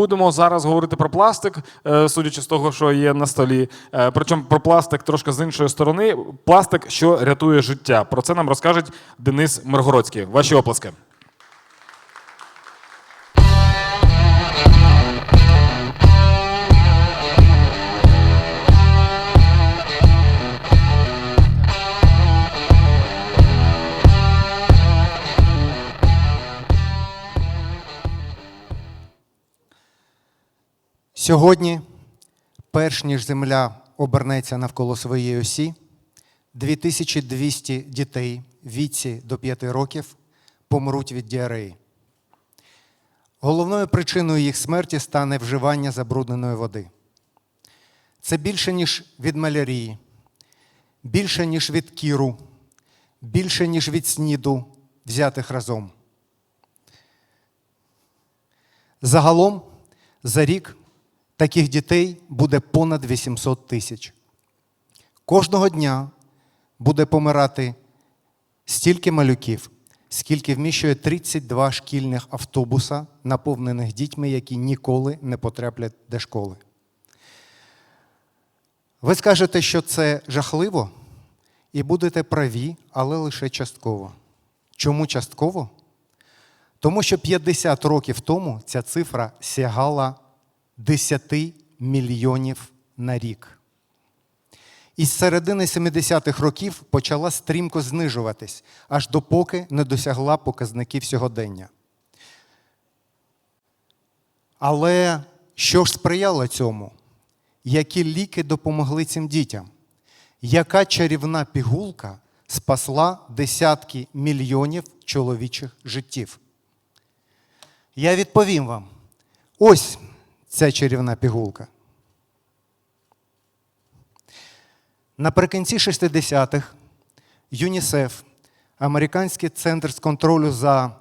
будемо зараз говорити про пластик, е, судячи з того, що є на столі. Е, Причому про пластик трошки з іншої сторони. Пластик, що рятує життя. Про це нам розкаже Денис Миргородський. Ваші оплески. Сьогодні, перш ніж Земля обернеться навколо своєї осі, 2200 дітей віці до 5 років помруть від діареї. Головною причиною їх смерті стане вживання забрудненої води. Це більше, ніж від малярії, більше, ніж від кіру, більше, ніж від сніду, взятих разом. Загалом за рік таких дітей буде понад 800 тисяч. Кожного дня буде помирати стільки малюків, скільки вміщує 32 шкільних автобуса, наповнених дітьми, які ніколи не потраплять до школи. Ви скажете, що це жахливо, і будете праві, але лише частково. Чому частково? Тому що 50 років тому ця цифра сягала 10 мільйонів на рік. Із середини 70-х років почала стрімко знижуватись, аж допоки не досягла показників сьогодення. Але що ж сприяло цьому? Які ліки допомогли цим дітям? Яка чарівна пігулка спасла десятки мільйонів чоловічих життів? Я відповім вам: ось ця чарівна пігулка. Наприкінці 60-х ЮНІСЕФ, Американський центр з контролю за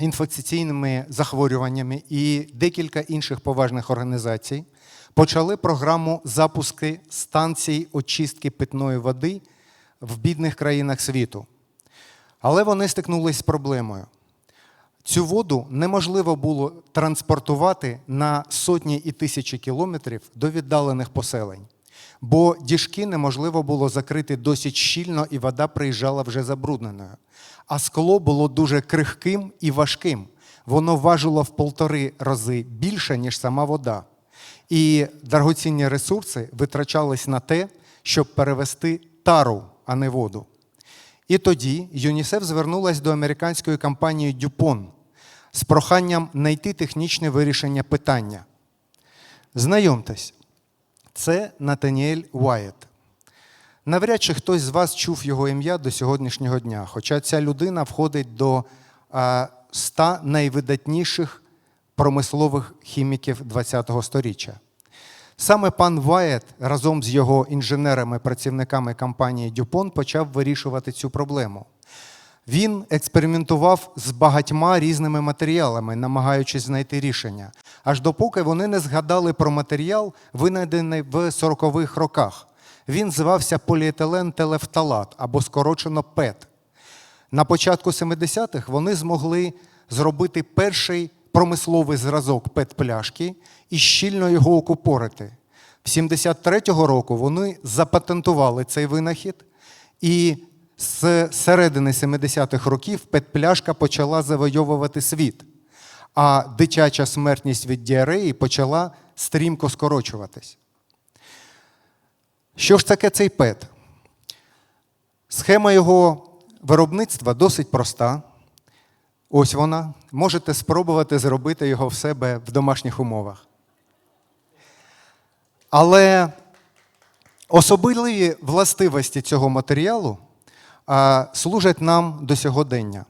інфекційними захворюваннями і декілька інших поважних організацій почали програму запуски станцій очистки питної води в бідних країнах світу. Але вони стикнулися з проблемою. Цю воду неможливо було транспортувати на сотні і тисячі кілометрів до віддалених поселень, бо діжки неможливо було закрити досить щільно, і вода приїжджала вже забрудненою. А скло було дуже крихким і важким. Воно важило в полтори рази більше, ніж сама вода. І дорогоцінні ресурси витрачались на те, щоб перевести тару, а не воду. І тоді ЮНІСЕФ звернулась до американської компанії Дюпон з проханням знайти технічне вирішення питання. Знайомтесь, це Натаніель Уайт. Навряд чи хтось з вас чув його ім'я до сьогоднішнього дня, хоча ця людина входить до а, 100 найвидатніших промислових хіміків ХХ століття. Саме пан Ваєт разом з його інженерами-працівниками компанії Дюпон почав вирішувати цю проблему. Він експериментував з багатьма різними матеріалами, намагаючись знайти рішення, аж допоки вони не згадали про матеріал, винайдений в 40-х роках. Він звався поліетилен телефталат або скорочено ПЕТ. На початку 70-х вони змогли зробити перший промисловий зразок ПЕТ-пляшки і щільно його окупорити. В 73-го року вони запатентували цей винахід, і з середини 70-х років ПЕТ-пляшка почала завойовувати світ, а дитяча смертність від діареї почала стрімко скорочуватись. Що ж таке цей ПЕТ? Схема його виробництва досить проста. Ось вона. Можете спробувати зробити його в себе в домашніх умовах. Але особливі властивості цього матеріалу служать нам до сьогодення.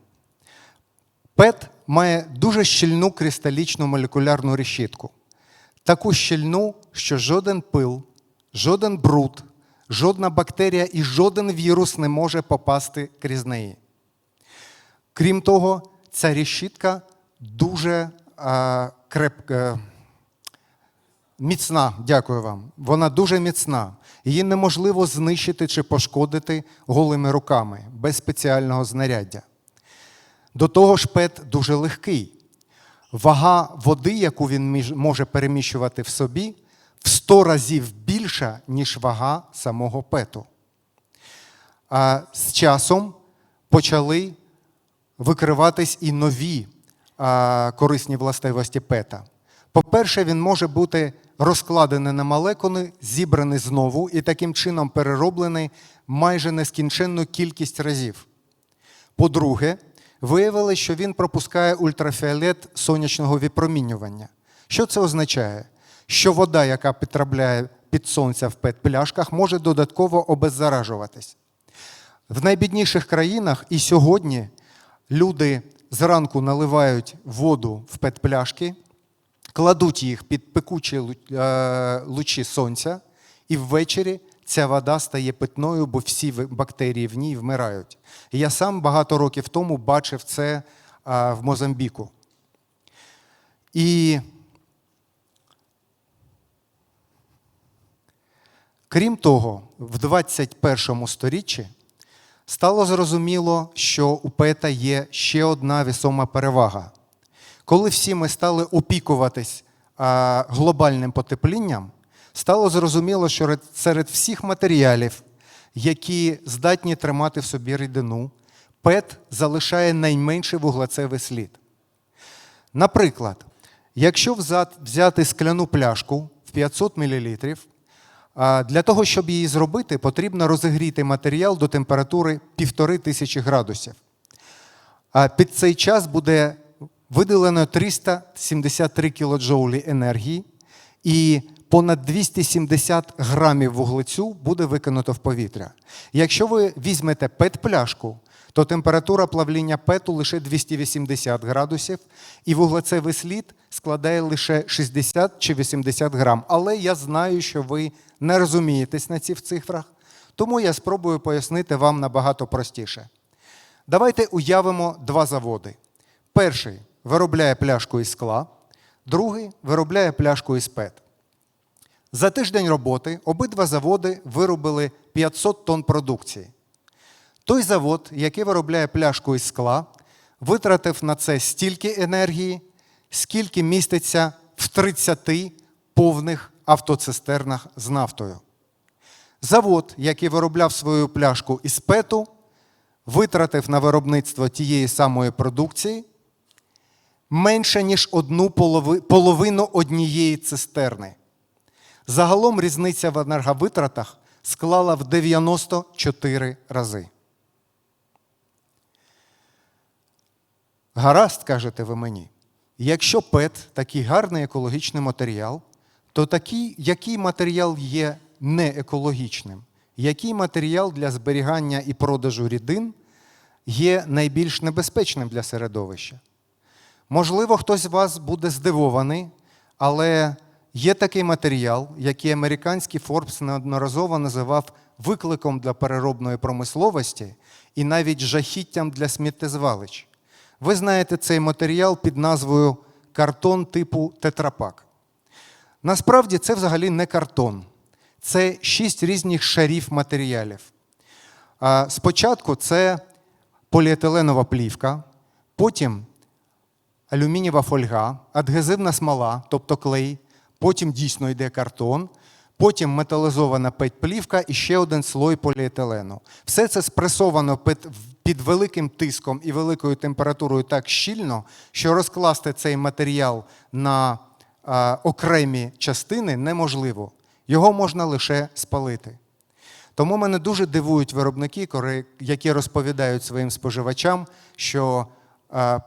ПЕТ має дуже щільну кристалічну молекулярну решітку. Таку щільну, що жоден пил, жоден бруд, жодна бактерія і жоден вірус не може попасти крізь неї. Крім того, ця решітка дуже а, крепка. Міцна, дякую вам. Вона дуже міцна. Її неможливо знищити чи пошкодити голими руками без спеціального знаряддя. До того ж, ПЕТ дуже легкий. Вага води, яку він може переміщувати в собі, в 100 разів більша, ніж вага самого пету. А з часом почали викриватись і нові а, корисні властивості пета. По-перше, він може бути розкладений на молекули, зібраний знову і таким чином перероблений майже нескінченну кількість разів. По-друге, виявили, що він пропускає ультрафіолет сонячного випромінювання. Що це означає? Що вода, яка потрапляє під сонця в пет-пляшках, може додатково обеззаражуватись. В найбідніших країнах і сьогодні люди зранку наливають воду в пет-пляшки, кладуть їх під пекучі е, лучі сонця, і ввечері ця вода стає питною, бо всі бактерії в ній вмирають. Я сам багато років тому бачив це е, в Мозамбіку. І крім того, в 21 сторіччі стало зрозуміло, що у пета є ще одна весома перевага. Коли всі ми стали опікуватись глобальним потеплінням, стало зрозуміло, що серед всіх матеріалів, які здатні тримати в собі рідину, пет залишає найменший вуглецевий слід. Наприклад, якщо взяти скляну пляшку в 500 мл, для того, щоб її зробити, потрібно розігріти матеріал до температури 1500 градусів. Під цей час буде виділено 373 кілоджоулі енергії, і понад 270 грамів вуглецю буде викинуто в повітря. Якщо ви візьмете пет-пляшку, то температура плавління пету лише 280 градусів, і вуглецевий слід складає лише 60 чи 80 грам. Але я знаю, що ви не розумієтесь на цих цифрах, тому я спробую пояснити вам набагато простіше. Давайте уявимо два заводи. Перший виробляє пляшку із скла, другий виробляє пляшку із пет. За тиждень роботи обидва заводи виробили 500 тонн продукції. Той завод, який виробляє пляшку із скла, витратив на це стільки енергії, скільки міститься в 30 повних автоцистернах з нафтою. Завод, який виробляв свою пляшку із пету, витратив на виробництво тієї самої продукції менше, ніж одну половину однієї цистерни. Загалом різниця в енерговитратах склала в 94 рази. Гаразд, кажете ви мені. Якщо ПЕТ такий гарний екологічний матеріал, то такий, який матеріал є неекологічним? Який матеріал для зберігання і продажу рідин є найбільш небезпечним для середовища? Можливо, хтось з вас буде здивований, але є такий матеріал, який американський Forbes неодноразово називав викликом для переробної промисловості і навіть жахіттям для сміттєзвалищ. Ви знаєте цей матеріал під назвою картон типу тетрапак. Насправді це взагалі не картон, це шість різних шарів матеріалів. Спочатку це поліетиленова плівка, потім алюмінієва фольга, адгезивна смола, тобто клей, потім дійсно йде картон, потім металізована петь-плівка і ще один слой поліетилену. Все це спресовано під, великим тиском і великою температурою так щільно, що розкласти цей матеріал на окремі частини неможливо. Його можна лише спалити. Тому мене дуже дивують виробники, які розповідають своїм споживачам, що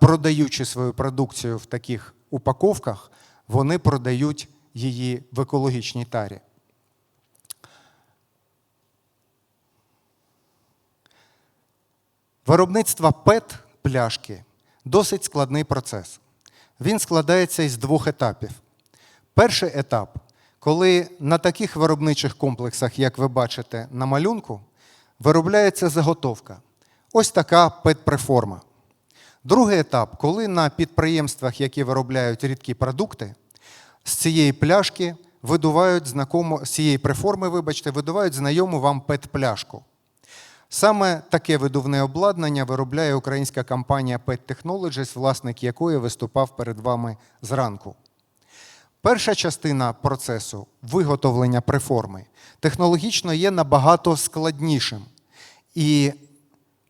продаючи свою продукцію в таких упаковках, вони продають її в екологічній тарі. Виробництво ПЕТ пляшки досить складний процес. Він складається із двох етапів. Перший етап, коли на таких виробничих комплексах, як ви бачите на малюнку, виробляється заготовка. Ось така пет-преформа. Другий етап, коли на підприємствах, які виробляють рідкі продукти, з цієї пляшки видувають знакому, з цієї преформи, вибачте, видувають знайому вам пет-пляшку. Саме таке видувне обладнання виробляє українська компанія PET Technologies, власник якої виступав перед вами зранку. Перша частина процесу виготовлення преформи технологічно є набагато складнішим і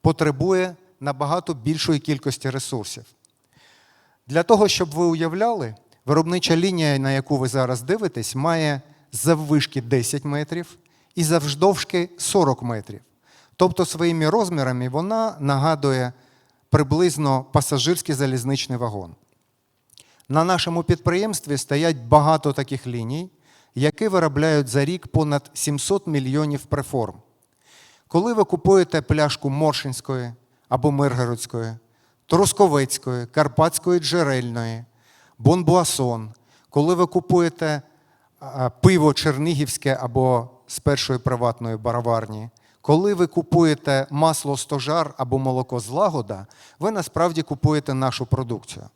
потребує набагато більшої кількості ресурсів. Для того, щоб ви уявляли, виробнича лінія, на яку ви зараз дивитесь, має заввишки 10 метрів і завждовжки 40 метрів. Тобто своїми розмірами вона нагадує приблизно пасажирський залізничний вагон. На нашому підприємстві стоять багато таких ліній, які виробляють за рік понад 700 мільйонів преформ. Коли ви купуєте пляшку Моршинської або Миргородської, Трусковецької, Карпатської джерельної, Бонбуасон, коли ви купуєте пиво Чернігівське або з першої приватної бараварні, коли ви купуєте масло стожар або молоко з лагода, ви насправді купуєте нашу продукцію.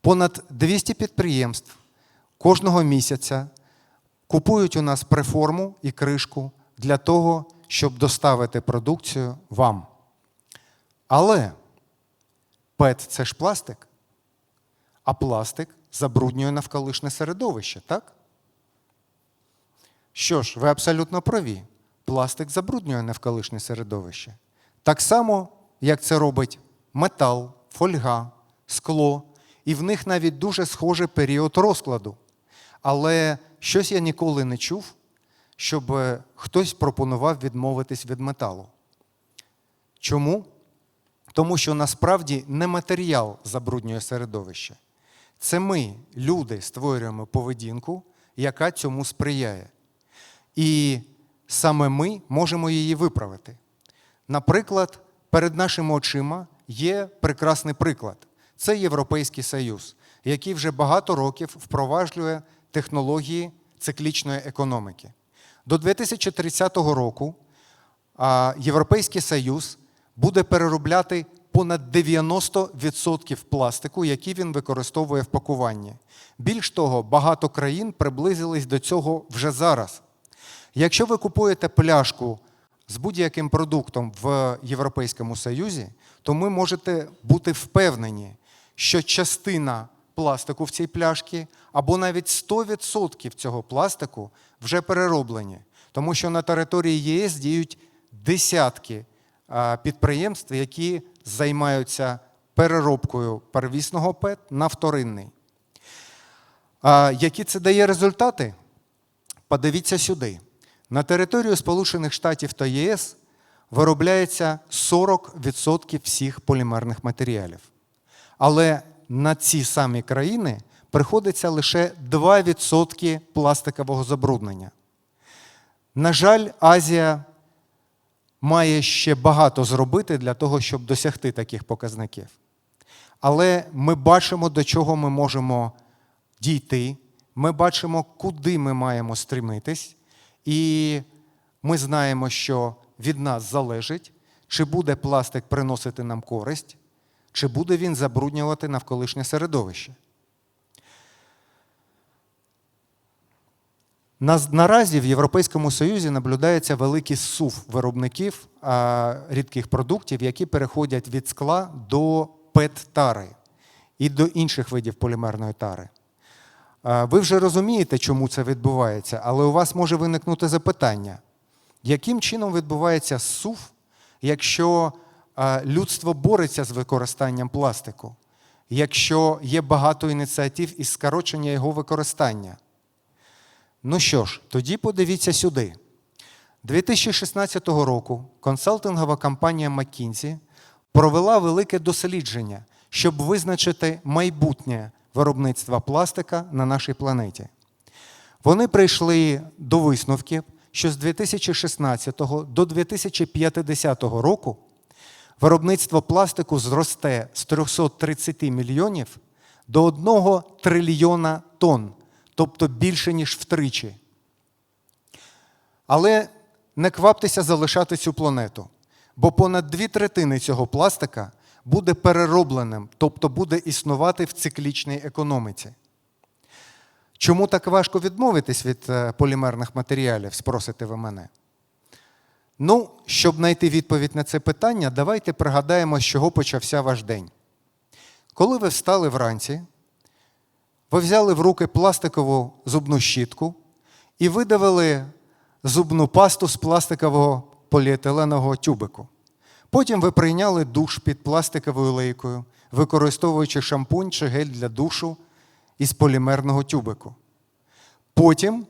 Понад 200 підприємств кожного місяця купують у нас преформу і кришку для того, щоб доставити продукцію вам. Але ПЕТ це ж пластик, а пластик забруднює навколишнє середовище, так? Що ж, ви абсолютно праві. Пластик забруднює навколишнє середовище. Так само, як це робить метал, фольга, скло, і в них навіть дуже схожий період розкладу. Але щось я ніколи не чув, щоб е, хтось пропонував відмовитись від металу. Чому? Тому що насправді не матеріал забруднює середовище. Це ми, люди, створюємо поведінку, яка цьому сприяє. І саме ми можемо її виправити. Наприклад, перед нашими очима є прекрасний приклад. Це Європейський Союз, який вже багато років впроваджує технології циклічної економіки. До 2030 року Європейський Союз буде переробляти понад 90% пластику, який він використовує в пакуванні. Більш того, багато країн приблизились до цього вже зараз. Якщо ви купуєте пляшку з будь-яким продуктом в Європейському Союзі, то ви можете бути впевнені, що частина пластику в цій пляшці або навіть 100% цього пластику вже перероблені. Тому що на території ЄС діють десятки підприємств, які займаються переробкою первісного ПЕТ на вторинний. Які це дає результати? Подивіться сюди. На територію Сполучених Штатів та ЄС виробляється 40% всіх полімерних матеріалів. Але на ці самі країни приходиться лише 2% пластикового забруднення. На жаль, Азія має ще багато зробити для того, щоб досягти таких показників. Але ми бачимо, до чого ми можемо дійти, ми бачимо, куди ми маємо стремитись, і ми знаємо, що від нас залежить, чи буде пластик приносити нам користь, чи буде він забруднювати навколишнє середовище. Наразі в Європейському Союзі наблюдається великий сув виробників рідких продуктів, які переходять від скла до ПЕТ-тари і до інших видів полімерної тари. Ви вже розумієте, чому це відбувається, але у вас може виникнути запитання, яким чином відбувається сув, якщо людство бореться з використанням пластику, якщо є багато ініціатив із скорочення його використання? Ну що ж, тоді подивіться сюди. 2016 року консалтингова компанія McKinsey провела велике дослідження, щоб визначити майбутнє виробництва пластика на нашій планеті. Вони прийшли до висновків, що з 2016 до 2050 року виробництво пластику зросте з 330 мільйонів до 1 трильйона тонн, тобто більше, ніж втричі. Але не кваптеся залишати цю планету, бо понад дві третини цього пластика буде переробленим, тобто буде існувати в циклічній економіці. Чому так важко відмовитись від е, полімерних матеріалів, спросите ви мене? Ну, щоб знайти відповідь на це питання, давайте пригадаємо, з чого почався ваш день. Коли ви встали вранці, ви взяли в руки пластикову зубну щітку і видавили зубну пасту з пластикового поліетиленового тюбику. Потім ви прийняли душ під пластиковою лейкою, використовуючи шампунь чи гель для душу із полімерного тюбику. Потім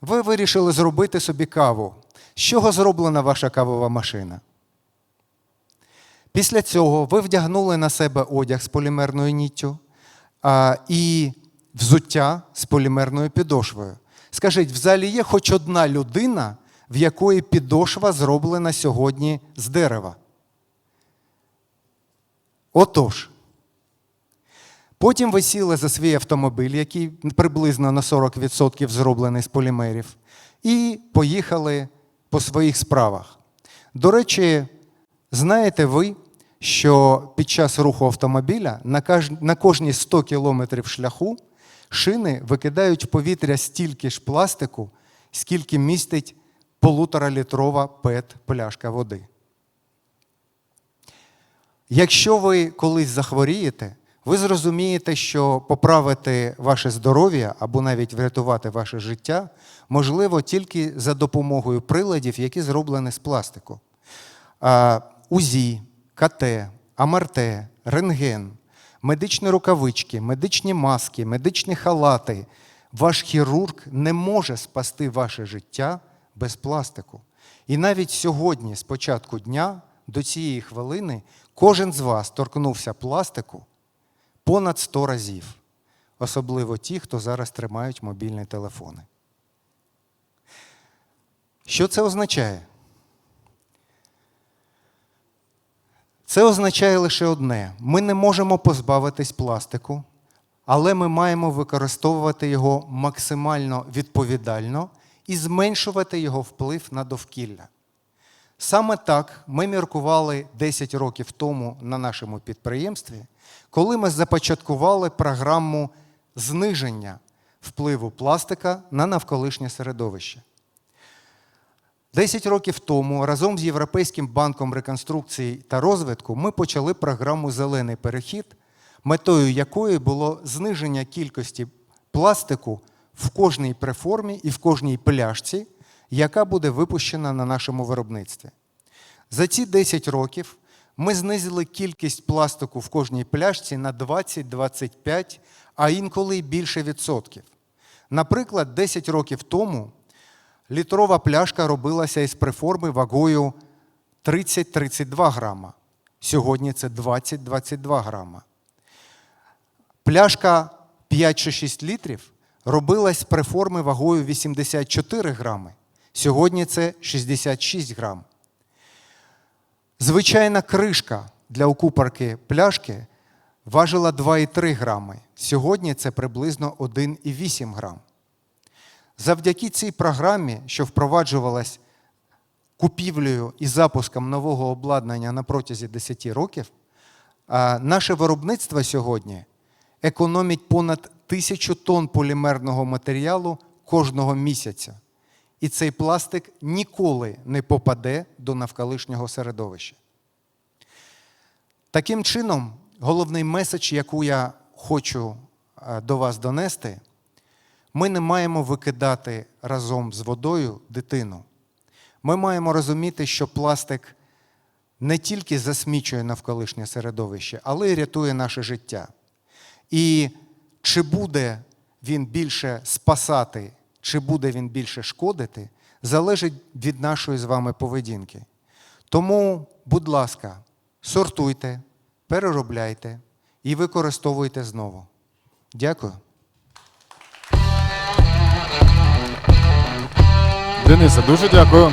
ви вирішили зробити собі каву. З чого зроблена ваша кавова машина? Після цього ви вдягнули на себе одяг з полімерною ніттю а, і взуття з полімерною підошвою. Скажіть, в залі є хоч одна людина, в якої підошва зроблена сьогодні з дерева? Отож. Потім ви сіли за свій автомобіль, який приблизно на 40% зроблений з полімерів, і поїхали по своїх справах. До речі, знаєте ви, що під час руху автомобіля на, кожні 100 кілометрів шляху шини викидають в повітря стільки ж пластику, скільки містить полуторалітрова ПЕТ-пляшка води. Якщо ви колись захворієте, ви зрозумієте, що поправити ваше здоров'я або навіть врятувати ваше життя можливо тільки за допомогою приладів, які зроблені з пластику. УЗІ, КТ, МРТ, рентген, медичні рукавички, медичні маски, медичні халати. Ваш хірург не може спасти ваше життя без пластику. І навіть сьогодні, з початку дня, до цієї хвилини, кожен з вас торкнувся пластику понад 100 разів, особливо ті, хто зараз тримають мобільні телефони. Що це означає? Це означає лише одне: ми не можемо позбавитись пластику, але ми маємо використовувати його максимально відповідально і зменшувати його вплив на довкілля. Саме так ми міркували 10 років тому на нашому підприємстві, коли ми започаткували програму зниження впливу пластика на навколишнє середовище. 10 років тому разом з Європейським банком реконструкції та розвитку ми почали програму Зелений перехід, метою якої було зниження кількості пластику в кожній преформі і в кожній пляшці, яка буде випущена на нашому виробництві. За ці 10 років ми знизили кількість пластику в кожній пляшці на 20-25, а інколи й більше відсотків. Наприклад, 10 років тому літрова пляшка робилася із преформи вагою 30-32 грама. Сьогодні це 20-22 грама. Пляшка 5 чи 6 літрів робилась з преформи вагою 84 грами. Сьогодні це 66 грам. Звичайна кришка для укупорки пляшки важила 2,3 грами. Сьогодні це приблизно 1,8 грам. Завдяки цій програмі, що впроваджувалась купівлею і запуском нового обладнання на протязі 10 років, наше виробництво сьогодні економить понад тисячу тонн полімерного матеріалу кожного місяця. І цей пластик ніколи не попаде до навколишнього середовища. Таким чином, головний меседж, яку я хочу е, до вас донести, ми не маємо викидати разом з водою дитину. Ми маємо розуміти, що пластик не тільки засмічує навколишнє середовище, але й рятує наше життя. І чи буде він більше спасати, чи буде він більше шкодити, залежить від нашої з вами поведінки. Тому, будь ласка, сортуйте, переробляйте і використовуйте знову. Дякую. Дениса, дуже дякую.